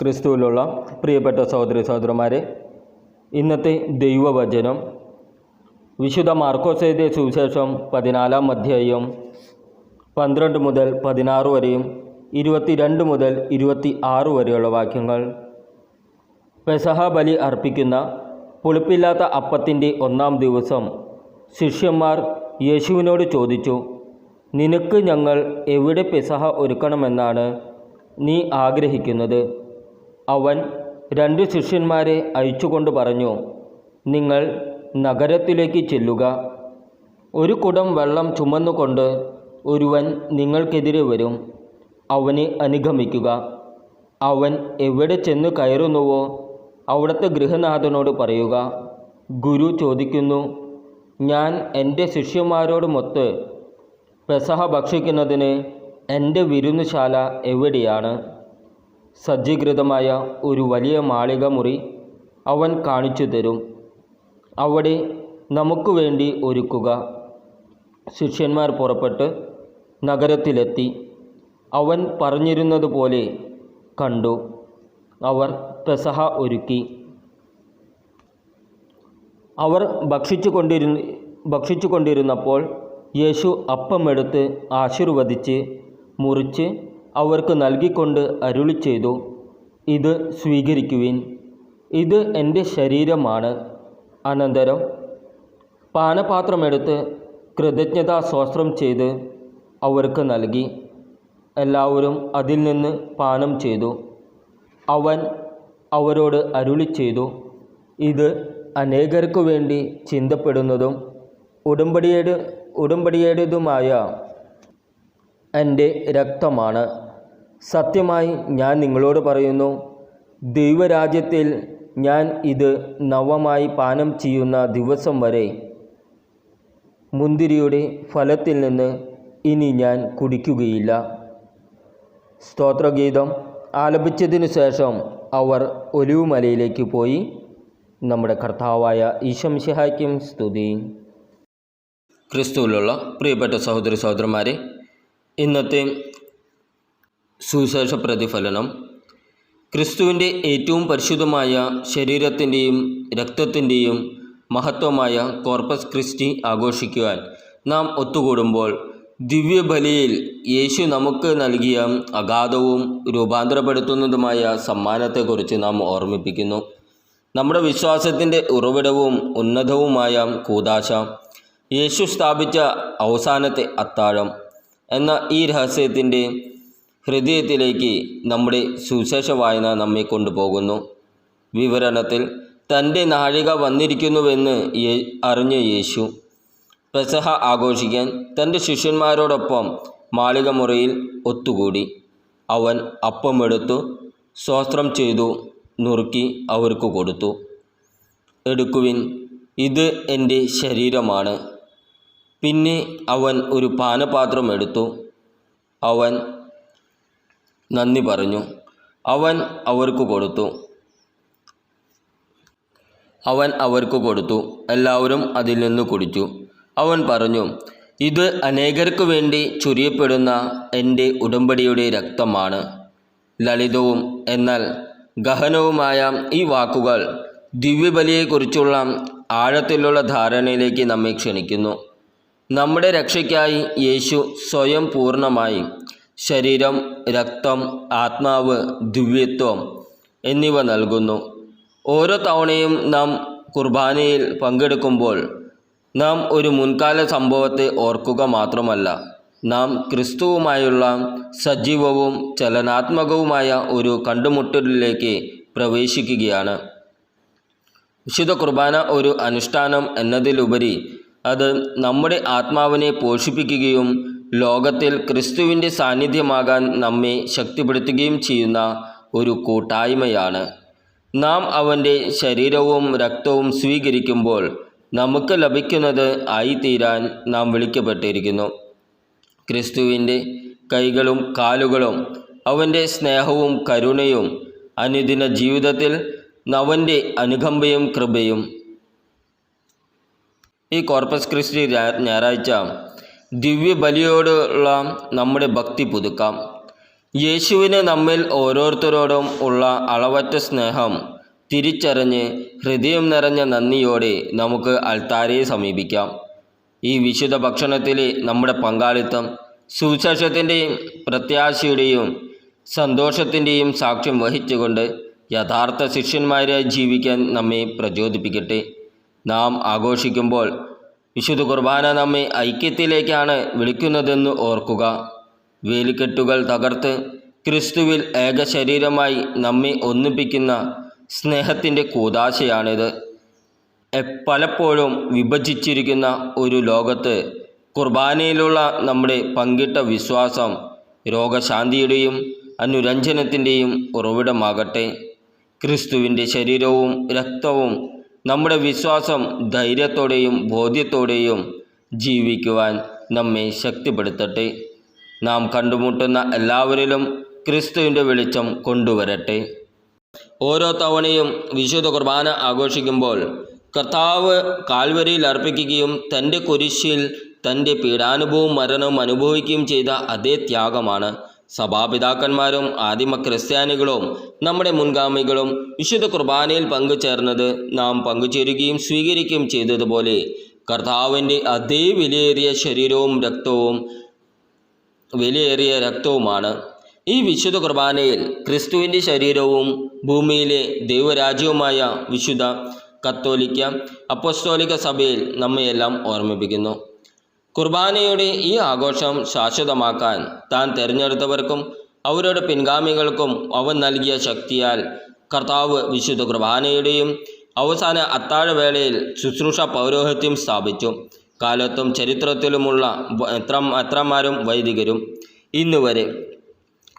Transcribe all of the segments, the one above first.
ക്രിസ്തുവിലുള്ള പ്രിയപ്പെട്ട സഹോദരി സഹോദരന്മാരെ ഇന്നത്തെ ദൈവവചനം വിശുദ്ധ മാർക്കോസ് സുവിശേഷം പതിനാലാം അധ്യായം പന്ത്രണ്ട് മുതൽ പതിനാറ് വരെയും ഇരുപത്തിരണ്ട് മുതൽ ഇരുപത്തി ആറ് വരെയുള്ള വാക്യങ്ങൾ. പെസഹ ബലി അർപ്പിക്കുന്ന പുളിപ്പില്ലാത്ത അപ്പത്തിന്റെ ഒന്നാം ദിവസം ശിഷ്യന്മാർ യേശുവിനോട് ചോദിച്ചു നിനക്ക് ഞങ്ങൾ എവിടെ പെസഹ ഒരുക്കണമെന്നാണ് നീ ആഗ്രഹിക്കുന്നത്? അവൻ രണ്ട് ശിഷ്യന്മാരെ അയച്ചുകൊണ്ട് പറഞ്ഞു നിങ്ങൾ നഗരത്തിലേക്ക് ചെല്ലുക. ഒരു കുടം വെള്ളം ചുമന്നുകൊണ്ട് ഒരുവൻ നിങ്ങൾക്കെതിരെ വരും. അവനെ അനുഗമിക്കുക. അവൻ എവിടെ ചെന്ന് കയറുന്നുവോ അവിടുത്തെ ഗൃഹനാഥനോട് പറയുക ഗുരു ചോദിക്കുന്നു ഞാൻ എന്റെ ശിഷ്യന്മാരോട് ശിഷ്യന്മാരോടുമൊത്ത് പെസഹ ഭക്ഷിക്കുന്നതിന് എന്റെ വിരുന്നുശാല എവിടെയാണ്? സജ്ജീകൃതമായ ഒരു വലിയ മാളിക മുറി അവൻ കാണിച്ചു തരും. അവിടെ നമുക്ക് വേണ്ടി ഒരുക്കുക. ശിഷ്യന്മാർ പുറപ്പെട്ട് നഗരത്തിലെത്തി. അവൻ പറഞ്ഞിരുന്നത് പോലെ കണ്ടു. അവർ പെസഹ ഒരുക്കി. അവർ ഭക്ഷിച്ചു കൊണ്ടിരുന്ന ഭക്ഷിച്ചു കൊണ്ടിരുന്നപ്പോൾ യേശു അപ്പമെടുത്ത് ആശീർവദിച്ച് മുറിച്ച് അവർക്ക് നൽകിക്കൊണ്ട് അരുളി ചെയ്തു ഇത് സ്വീകരിക്കുവിൻ. ഇത് എന്റെ ശരീരമാണ്. അനന്തരം പാനപാത്രമെടുത്ത് കൃതജ്ഞതാ സ്വസ്ത്രം ചെയ്ത് അവർക്ക് നൽകി. എല്ലാവരും അതിൽ നിന്ന് പാനം ചെയ്തു. അവൻ അവരോട് അരുളി ചെയ്തു ഇത് അനേകർക്കു വേണ്ടി ചിന്തപ്പെടുന്നതും ഉടമ്പടിയേട് ഉടമ്പടിയുടേതുമായ എന്റെ രക്തമാണ്. സത്യമായി ഞാൻ നിങ്ങളോട് പറയുന്നു ദൈവരാജ്യത്തിൽ ഞാൻ ഇത് നവമായി പാനം ചെയ്യുന്ന ദിവസം വരെ മുന്തിരിയുടെ ഫലത്തിൽ നിന്ന് ഇനി ഞാൻ കുടിക്കുകയില്ല. സ്തോത്രഗീതം ആലപിച്ചതിനു ശേഷം അവർ ഒലിവുമലയിലേക്ക് പോയി. നമ്മുടെ കർത്താവായ ഈശംഷിഹായ്ക്കും സ്തുതി. ക്രിസ്തുവിലുള്ള പ്രിയപ്പെട്ട സഹോദരി സഹോദരന്മാരെ ഇന്നത്തെ സുവിശേഷ പ്രതിഫലനം. ക്രിസ്തുവിന്റെ ഏറ്റവും പരിശുദ്ധമായ ശരീരത്തിന്റെയും രക്തത്തിന്റെയും മഹത്വമായ കോർപ്പസ് ക്രിസ്റ്റി ആഘോഷിക്കുവാൻ നാം ഒത്തുകൂടുമ്പോൾ ദിവ്യബലിയിൽ യേശു നമുക്ക് നൽകിയ അഗാധവും രൂപാന്തരപ്പെടുത്തുന്നതുമായ സമ്മാനത്തെക്കുറിച്ച് നാം ഓർമ്മിപ്പിക്കുന്നു. നമ്മുടെ വിശ്വാസത്തിന്റെ ഉറവിടവും ഉന്നതവുമായ കൂതാശ യേശു സ്ഥാപിച്ച അവസാനത്തെ അത്താഴം എന്ന ഈ രഹസ്യത്തിന്റെ ഹൃദയത്തിലേക്ക് നമ്മുടെ സുശേഷ വായന നമ്മെ കൊണ്ടുപോകുന്നു. വിവരണത്തിൽ തന്റെ നാഴിക വന്നിരിക്കുന്നുവെന്ന് അറിഞ്ഞ യേശു പെസഹ ആഘോഷിക്കാൻ തന്റെ ശിഷ്യന്മാരോടൊപ്പം മാളികമുറിയിൽ ഒത്തുകൂടി. അവൻ അപ്പമെടുത്തു സ്വസ്ത്രം ചെയ്തു നുറുക്കി അവർക്ക് കൊടുത്തു. എടുക്കുവിൻ ഇത് എന്റെ ശരീരമാണ്. പിന്നെ അവൻ ഒരു പാനപാത്രം എടുത്തു. അവൻ നന്ദി പറഞ്ഞു. അവൻ അവർക്ക് കൊടുത്തു. അവൻ അവർക്ക് കൊടുത്തു. എല്ലാവരും അതിൽ നിന്ന് കുടിച്ചു. അവൻ പറഞ്ഞു ഇത് അനേകർക്ക് വേണ്ടി ചുരിയപ്പെടുന്ന എന്റെ ഉടമ്പടിയുടെ രക്തമാണ്. ലളിതവും എന്നാൽ ഗഹനവുമായ ഈ വാക്കുകൾ ദിവ്യബലിയെക്കുറിച്ചുള്ള ആഴത്തിലുള്ള ധാരണയിലേക്ക് നമ്മെ ക്ഷണിക്കുന്നു. നമ്മുടെ രക്ഷയ്ക്കായി യേശു സ്വയം പൂർണമായി. ശരീരം രക്തം ആത്മാവ് ദിവ്യത്വം എന്നിവ നൽകുന്നു. ഓരോ തവണയും നാം കുർബാനയിൽ പങ്കെടുക്കുമ്പോൾ നാം ഒരു മുൻകാല സംഭവത്തെ ഓർക്കുക മാത്രമല്ല നാം ക്രിസ്തുവുമായുള്ള സജീവവും ചലനാത്മകവുമായ ഒരു കണ്ടുമുട്ടലിലേക്ക് പ്രവേശിക്കുകയാണ്. വിശുദ്ധ കുർബാന ഒരു അനുഷ്ഠാനം എന്നതിലുപരി അത് നമ്മുടെ ആത്മാവിനെ പോഷിപ്പിക്കുകയും ലോകത്തിൽ ക്രിസ്തുവിന്റെ സാന്നിധ്യമാകാൻ നമ്മെ ശക്തിപ്പെടുത്തുകയും ചെയ്യുന്ന ഒരു കൂട്ടായ്മയാണ്. നാം അവന്റെ ശരീരവും രക്തവും സ്വീകരിക്കുമ്പോൾ നമുക്ക് ലഭിക്കുന്നത് ആയിത്തീരാൻ നാം വിളിക്കപ്പെട്ടിരിക്കുന്നു. ക്രിസ്തുവിന്റെ കൈകളും കാലുകളും അവന്റെ സ്നേഹവും കരുണയും അനുദിന ജീവിതത്തിൽ അവന്റെ അനുകമ്പയും കൃപയും ഈ കോർപ്പസ് ക്രിസ്റ്റി ഞായറാഴ്ച ദിവ്യബലിയോടുള്ള നമ്മുടെ ഭക്തി പുതുക്കാം. യേശുവിനെ നമ്മിൽ ഓരോരുത്തരോടും ഉള്ള അളവറ്റ സ്നേഹം തിരിച്ചറിഞ്ഞ് ഹൃദയം നിറഞ്ഞ നന്ദിയോടെ നമുക്ക് അൽത്താരയെ സമീപിക്കാം. ഈ വിശുദ്ധ ഭക്ഷണത്തിലെ നമ്മുടെ പങ്കാളിത്തം സുവിശേഷത്തിന്റെയും പ്രത്യാശയുടെയും സന്തോഷത്തിന്റെയും സാക്ഷ്യം വഹിച്ചുകൊണ്ട് യഥാർത്ഥ ശിഷ്യന്മാരെ ജീവിക്കാൻ നമ്മെ പ്രചോദിപ്പിക്കട്ടെ. നാം ആഘോഷിക്കുമ്പോൾ വിശുദ്ധ കുർബാന നമ്മെ ഐക്യത്തിലേക്കാണ് വിളിക്കുന്നതെന്ന് ഓർക്കുക. വേലിക്കെട്ടുകൾ തകർത്ത് ക്രിസ്തുവിൽ ഏക ശരീരമായി നമ്മെ ഒന്നിപ്പിക്കുന്ന സ്നേഹത്തിന്റെ കൂതാശയാണിത്. പലപ്പോഴും വിഭജിച്ചിരിക്കുന്ന ഒരു ലോകത്ത് കുർബാനയിലുള്ള നമ്മുടെ പങ്കിട്ട വിശ്വാസം രോഗശാന്തിയുടെയും അനുരഞ്ജനത്തിന്റെയും ഉറവിടമാകട്ടെ. ക്രിസ്തുവിന്റെ ശരീരവും രക്തവും നമ്മുടെ വിശ്വാസം ധൈര്യത്തോടെയും ബോധ്യത്തോടെയും ജീവിക്കുവാൻ നമ്മെ ശക്തിപ്പെടുത്തട്ടെ. നാം കണ്ടുമുട്ടുന്ന എല്ലാവരിലും ക്രിസ്തുവിന്റെ വെളിച്ചം കൊണ്ടുവരട്ടെ. ഓരോ തവണയും വിശുദ്ധ കുർബാന ആഘോഷിക്കുമ്പോൾ കർത്താവ് കാൽവരിയിൽ അർപ്പിക്കുകയും തന്റെ കുരിശിൽ തന്റെ പീഡാനുഭവവും മരണവും അനുഭവിക്കുകയും ചെയ്ത അതേ ത്യാഗമാണ്. സഭാപിതാക്കന്മാരും ആദിമ ക്രിസ്ത്യാനികളും നമ്മുടെ മുൻഗാമികളും വിശുദ്ധ കുർബാനയിൽ പങ്കുചേർന്നത് നാം പങ്കുചേരുകയും സ്വീകരിക്കുകയും ചെയ്തതുപോലെ കർത്താവിന്റെ അതേ വിലയേറിയ ശരീരവും രക്തവും വിലയേറിയ രക്തവുമാണ് ഈ വിശുദ്ധ കുർബാനയിൽ ക്രിസ്തുവിന്റെ ശരീരവും ഭൂമിയിലെ ദൈവരാജ്യവുമായ വിശുദ്ധ കത്തോലിക്ക അപ്പസ്തോലിക സഭയിൽ നമ്മയെല്ലാം ഓർമ്മിപ്പിക്കുന്നു. കുർബാനയുടെ ഈ ആഘോഷം ശാശ്വതമാക്കാൻ താൻ തിരഞ്ഞെടുത്തവർക്കും അവരുടെ പിൻഗാമികൾക്കും അവൻ നൽകിയ ശക്തിയാൽ കർത്താവ് വിശുദ്ധ കുർബാനയുടെയും അവസാന അത്താഴവേളയിൽ ശുശ്രൂഷ പൗരോഹിത്യം സ്ഥാപിച്ചു. കാലത്തും ചരിത്രത്തിലുമുള്ള എത്ര എത്രമാരും വൈദികരും. ഇന്നുവരെ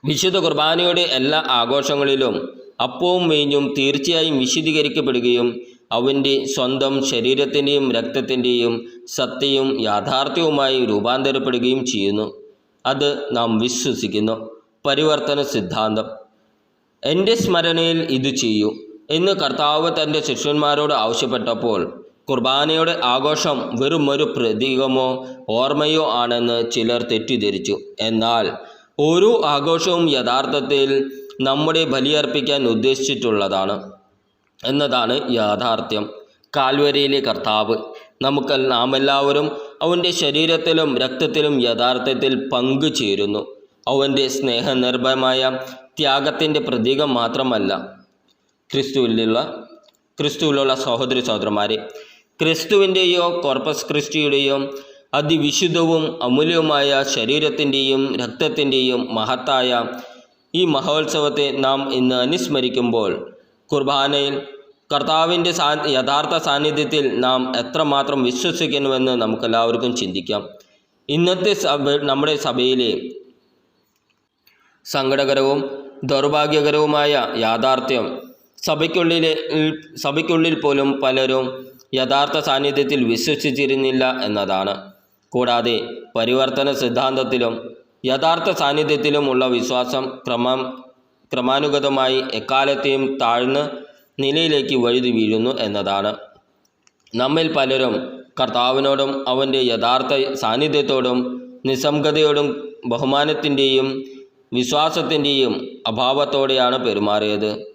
വിശുദ്ധ കുർബാനയുടെ എല്ലാ ആഘോഷങ്ങളിലും അപ്പവും വീഞ്ഞും തീർച്ചയായും വിശദീകരിക്കപ്പെടുകയും അവന്റെ സ്വന്തം ശരീരത്തിന്റെയും രക്തത്തിന്റെയും സത്യവും യാഥാർത്ഥ്യവുമായി രൂപാന്തരപ്പെടുകയും ചെയ്യുന്നു. അത് നാം വിശ്വസിക്കുന്നു. പരിവർത്തന സിദ്ധാന്തം. എന്റെ സ്മരണയിൽ ഇത് ചെയ്യൂ എന്ന് കർത്താവ് തന്റെ ശിഷ്യന്മാരോട് ആവശ്യപ്പെട്ടപ്പോൾ കുർബാനയുടെ ആഘോഷം വെറും ഒരു പ്രതീകമോ ഓർമ്മയോ ആണെന്ന് ചിലർ തെറ്റിദ്ധരിച്ചു. എന്നാൽ ഓരോ ആഘോഷവും യഥാർത്ഥത്തിൽ നമ്മുടെ ബലിയർപ്പിക്കാൻ ഉദ്ദേശിച്ചിട്ടുള്ളതാണ്. എന്നതാണ് യാഥാർത്ഥ്യം. കാൽവരിയിലെ കർത്താവ്. നമുക്ക് നാം എല്ലാവരും അവന്റെ ശരീരത്തിലും രക്തത്തിലും യഥാർത്ഥത്തിൽ പങ്കു ചേരുന്നു. അവന്റെ സ്നേഹനിർഭയമായ ത്യാഗത്തിന്റെ പ്രതീകം മാത്രമല്ല. ക്രിസ്തുവിലുള്ള ക്രിസ്തുവിലുള്ള സഹോദരി സഹോദരന്മാരെ ക്രിസ്തുവിന്റെയോ കോർപ്പസ് ക്രിസ്റ്റിയുടെയോ അതിവിശുദ്ധവും അമൂല്യവുമായ ശരീരത്തിന്റെയും രക്തത്തിന്റെയും മഹത്തായ ഈ മഹോത്സവത്തെ നാം ഇന്ന് അനുസ്മരിക്കുമ്പോൾ കുർബാനയിൽ കർത്താവിന്റെ സാ യഥാർത്ഥ സാന്നിധ്യത്തിൽ നാം എത്രമാത്രം വിശ്വസിക്കുന്നുവെന്ന് നമുക്കെല്ലാവർക്കും ചിന്തിക്കാം. ഇന്നത്തെ സഭ നമ്മുടെ സഭയിലെ സങ്കടകരവും ദൗർഭാഗ്യകരവുമായ യാഥാർത്ഥ്യം സഭയ്ക്കുള്ളിലെ സഭയ്ക്കുള്ളിൽ പോലും പലരും യഥാർത്ഥ സാന്നിധ്യത്തിൽ വിശ്വസിച്ചിരുന്നില്ല എന്നതാണ്. കൂടാതെ പരിവർത്തന സിദ്ധാന്തത്തിലും യഥാർത്ഥ സാന്നിധ്യത്തിലുമുള്ള വിശ്വാസം ക്രമം ക്രമാനുഗതമായി എക്കാലത്തെയും താഴ്ന്ന നിലയിലേക്ക് വഴുതി വീഴുന്നു എന്നതാണ്. നമ്മിൽ പലരും കർത്താവിനോടും അവന്റെ യഥാർത്ഥ സാന്നിധ്യത്തോടും നിസ്സംഗതയോടും ബഹുമാനത്തിന്റെയും വിശ്വാസത്തിന്റെയും അഭാവത്തോടെയാണ് പെരുമാറിയത്.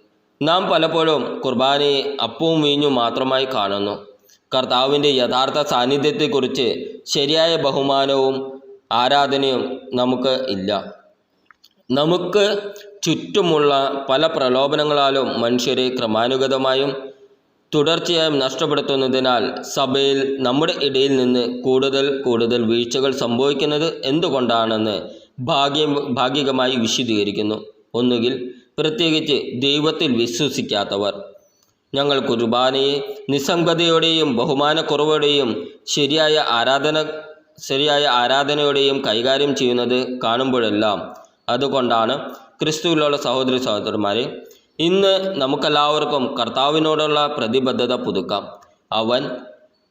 നാം പലപ്പോഴും കുർബാനയെ അപ്പവും വീഞ്ഞും മാത്രമായി കാണുന്നു. കർത്താവിന്റെ യഥാർത്ഥ സാന്നിധ്യത്തെക്കുറിച്ച് ശരിയായ ബഹുമാനവും ആരാധനയും നമുക്ക് ഇല്ല. നമുക്ക് ചുറ്റുമുള്ള പല പ്രലോഭനങ്ങളാലും മനുഷ്യരെ ക്രമാനുഗതമായും തുടർച്ചയായും നഷ്ടപ്പെടുത്തുന്നതിനാൽ സഭയിൽ നമ്മുടെ ഇടയിൽ നിന്ന് കൂടുതൽ കൂടുതൽ വീഴ്ചകൾ സംഭവിക്കുന്നത് എന്തുകൊണ്ടാണെന്ന് ഭാഗ്യം ഭാഗികമായി വിശദീകരിക്കുന്നു. ഒന്നുകിൽ പ്രത്യേകിച്ച് ദൈവത്തിൽ വിശ്വസിക്കാത്തവർ. ഞങ്ങൾ കുർബാനയെ നിസ്സംഗതയോടെയും ബഹുമാനക്കുറവോടെയും ശരിയായ ആരാധന ശരിയായ ആരാധനയോടെയും കൈകാര്യം ചെയ്യുന്നത് കാണുമ്പോഴെല്ലാം അതുകൊണ്ടാണ് ക്രിസ്തുവിലുള്ള സഹോദരി സഹോദരന്മാരെ ഇന്ന് നമുക്കെല്ലാവർക്കും കർത്താവിനോടുള്ള പ്രതിബദ്ധത പുതുക്കാം. അവൻ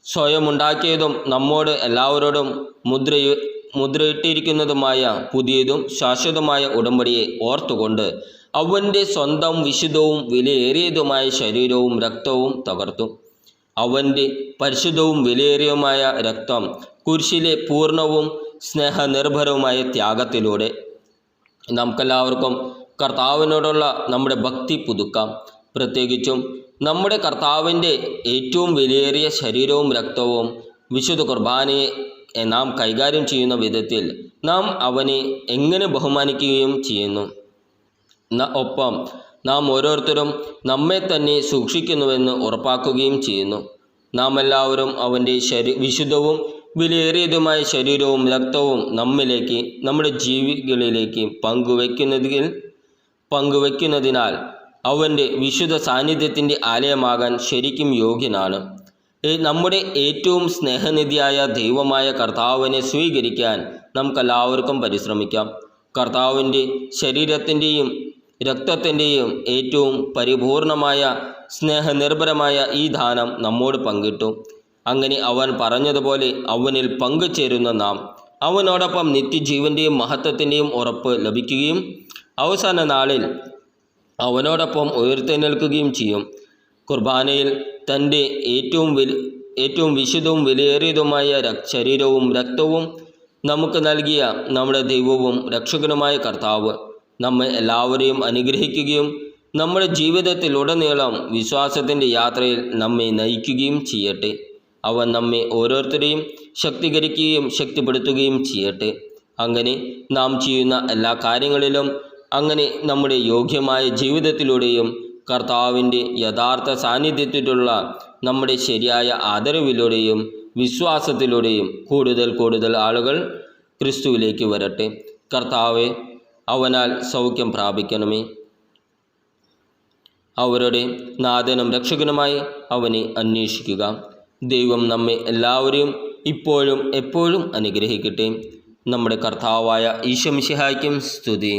സ്വയം ഉണ്ടാക്കിയതും നമ്മോട് എല്ലാവരോടും മുദ്ര മുദ്രയിട്ടിരിക്കുന്നതുമായ പുതിയതും ശാശ്വതമായ ഉടമ്പടിയെ ഓർത്തുകൊണ്ട് അവന്റെ സ്വന്തം വിശുദ്ധവും വിലയേറിയതുമായ ശരീരവും രക്തവും തകർത്തു. അവന്റെ പരിശുദ്ധവും വിലയേറിയതുമായ രക്തം കുരിശിലെ പൂർണവും സ്നേഹനിർഭരവുമായ ത്യാഗത്തിലൂടെ നമുക്കെല്ലാവർക്കും കർത്താവിനോടുള്ള നമ്മുടെ ഭക്തി പുതുക്കാം. പ്രത്യേകിച്ചും നമ്മുടെ കർത്താവിന്റെ ഏറ്റവും വിലയേറിയ ശരീരവും രക്തവും വിശുദ്ധ കുർബാനയെ നാം കൈകാര്യം ചെയ്യുന്ന വിധത്തിൽ നാം അവനെ എങ്ങനെ ബഹുമാനിക്കുകയും ചെയ്യുന്നു. ഒപ്പം നാം ഓരോരുത്തരും നമ്മെ തന്നെ സൂക്ഷിക്കുന്നുവെന്ന് ഉറപ്പാക്കുകയും ചെയ്യുന്നു. നാം എല്ലാവരും അവന്റെ ശരീ വിശുദ്ധവും വിലയേറിയതുമായ ശരീരവും രക്തവും നമ്മിലേക്ക് നമ്മുടെ ജീവികളിലേക്ക് പങ്കുവയ്ക്കുന്നതിൽ പങ്കുവയ്ക്കുന്നതിനാൽ അവന്റെ വിശുദ്ധ സാന്നിധ്യത്തിന്റെ ആലയമാകാൻ ശരിക്കും യോഗ്യനാണ്. നമ്മുടെ ഏറ്റവും സ്നേഹനിധിയായ ദൈവമായ കർത്താവിനെ സ്വീകരിക്കാൻ നമുക്കെല്ലാവർക്കും പരിശ്രമിക്കാം. കർത്താവിന്റെ ശരീരത്തിന്റെയും രക്തത്തിന്റെയും ഏറ്റവും പരിപൂർണമായ സ്നേഹനിർഭരമായ ഈ ദാനം നമ്മോട് പങ്കിട്ടു. അങ്ങനെ അവൻ പറഞ്ഞതുപോലെ അവനിൽ പങ്കുചേരുന്ന നാം അവനോടൊപ്പം നിത്യജീവന്റെയും മഹത്വത്തിന്റെയും ഉറപ്പ് ലഭിക്കുകയും അവസാന നാളിൽ അവനോടൊപ്പം ഉയർത്തെഴുന്നേൽക്കുകയും ചെയ്യും. കുർബാനയിൽ തന്റെ ഏറ്റവും വി ഏറ്റവും വിശുദ്ധവും വിലയേറിയതുമായ ശരീരവും രക്തവും നമുക്ക് നൽകിയ നമ്മുടെ ദൈവവും രക്ഷകനുമായ കർത്താവ് നമ്മെ എല്ലാവരെയും അനുഗ്രഹിക്കുകയും നമ്മുടെ ജീവിതത്തിലുടനീളം വിശ്വാസത്തിന്റെ യാത്രയിൽ നമ്മെ നയിക്കുകയും ചെയ്യട്ടെ. അവൻ നമ്മെ ഓരോരുത്തരെയും ശക്തീകരിക്കുകയും ശക്തിപ്പെടുത്തുകയും ചെയ്യട്ടെ. അങ്ങനെ നാം ചെയ്യുന്ന എല്ലാ കാര്യങ്ങളിലും അങ്ങനെ നമ്മുടെ യോഗ്യമായ ജീവിതത്തിലൂടെയും കർത്താവിന്റെ യഥാർത്ഥ സാന്നിധ്യത്തിലുള്ള നമ്മുടെ ശരിയായ ആദരവിലൂടെയും വിശ്വാസത്തിലൂടെയും കൂടുതൽ കൂടുതൽ ആളുകൾ ക്രിസ്തുവിലേക്ക് വരട്ടെ. കർത്താവെ അവനാൽ സൗഖ്യം പ്രാപിക്കണമേ. അവരുടെ നാഥനും രക്ഷകനുമായി അവനെ അന്വേഷിക്കുക. ദൈവം നമ്മെ എല്ലാവരെയും ഇപ്പോഴും എപ്പോഴും അനുഗ്രഹിക്കട്ടെ. നമ്മുടെ കർത്താവായ ഈശമിശിഹായ്ക്കും സ്തുതി.